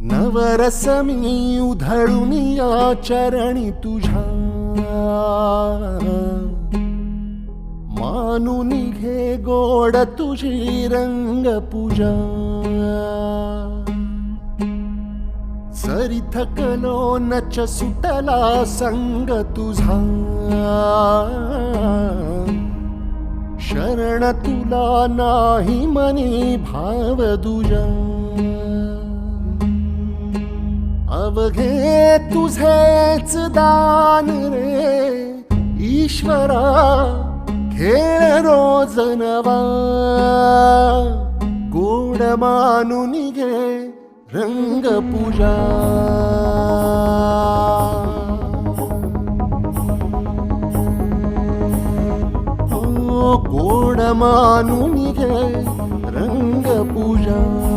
नवरस मी उधळून या चरणी तुझ्या. मानून घे गोड तुझी रंग पूजा सरी थकलो नच सुटला संग तुझा. शरण तुला नाही मनी भाव दुजा. अवघे तुझेच दान रे. ईश्वरा खेळ रोज नवा. गोड मानून घे रंग पूजा. गोड मानून घे रंग पूजा.